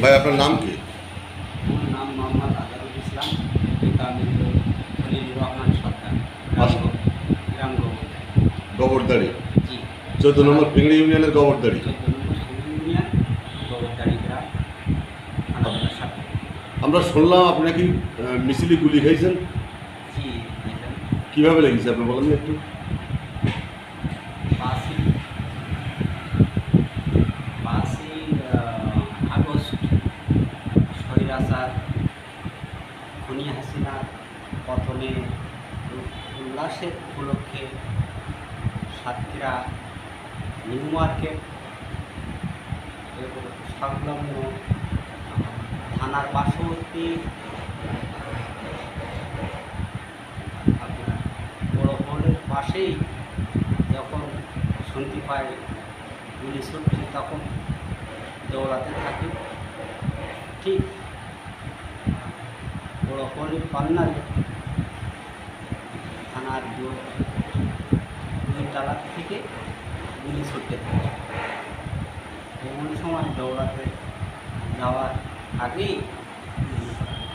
ভাই আপনার নাম কি? নাম মোহাম্মদ আজারুল ইসলাম আচ্ছা। গোবরদাড়ি চোদ্দ নম্বর পিংড়ি ইউনিয়নের গ্রাম আমরা শুনলাম আপনি নাকি মিছিলে গুলি খাইছেন। কীভাবে লেগেছে আপনি বলেন একটু? স্বৈরাচার খনি হাসিনা পতনে উল্লাসের উপলক্ষে সাতক্ষীরা নিউ মার্কেট এবং সংলগ্ন থানার পার্শ্ববর্তী বড় হলের পাশেই যখন শুনতে পাই গুলি ছুটছে তখন দৌড়াতে থাকি। ঠিক বড় হলের কর্নারে থানার দুই থেকে গুলি ছুটতে থাকে। এমন সময় দৌড়াতে যাওয়ার আগেই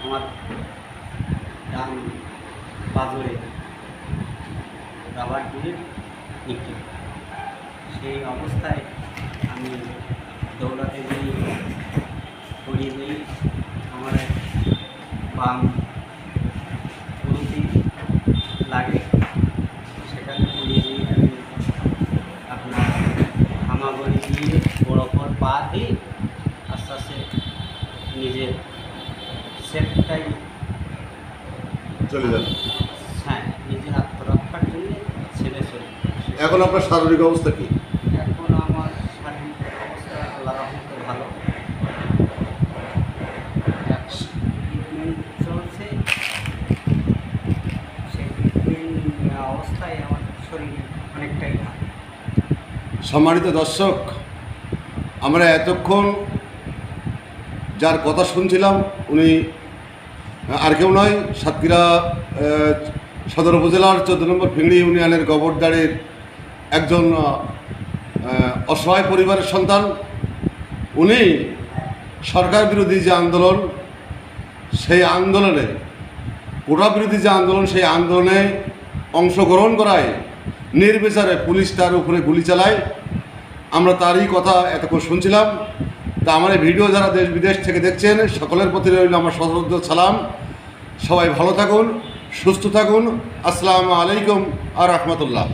আমার ডান পাজরে রাবার বুলেট নিক্ষেপ সেই অবস্থায় আমি দৌড়াতে গিয়ে পড়িয়ে দিই। বাম পুরোটি লাগে সেখানে দিয়ে আমি আপনার হামাগুড়ি দিয়ে বড় পর পা দিয়ে আস্তে আস্তে নিজের সেফটাই চলে যান হ্যাঁ নিজের আত্মরক্ষার জন্য ছেড়ে চলে এখন আপনার শারীরিক অবস্থা কি? এখন আমার শারীরিক অবস্থা আল্লাহ রহমতে ভালো ট্রিটমেন্ট চলছে সেই ট্রিটমেন্ট অবস্থায় আমার শরীর অনেকটাই ভালো সম্মানিত দর্শক, আমরা এতক্ষণ যার কথা শুনছিলাম, উনি, আর কেউ নয়, সাতক্ষীরা সদর উপজেলার চোদ্দ নম্বর ফিংড়ি ইউনিয়নের গোবরদাড়ির একজন অসহায় পরিবারের সন্তান। উনি সরকার বিরোধী যে আন্দোলন, সেই আন্দোলনে, কোটা বিরোধী যে আন্দোলন, সেই আন্দোলনে অংশগ্রহণ করায় নির্বিচারে পুলিশ তার উপরে গুলি চালায়। আমরা তারই কথা এতক্ষণ শুনছিলাম। তা আমার এই ভিডিও যারা দেশ বিদেশ থেকে দেখছেন, সকলের প্রতি রইল আমার সশ্রদ্ধ সালাম। সবাই ভালো থাকুন, সুস্থ থাকুন। আসসালামু আলাইকুম আর রহমতুল্লাহ।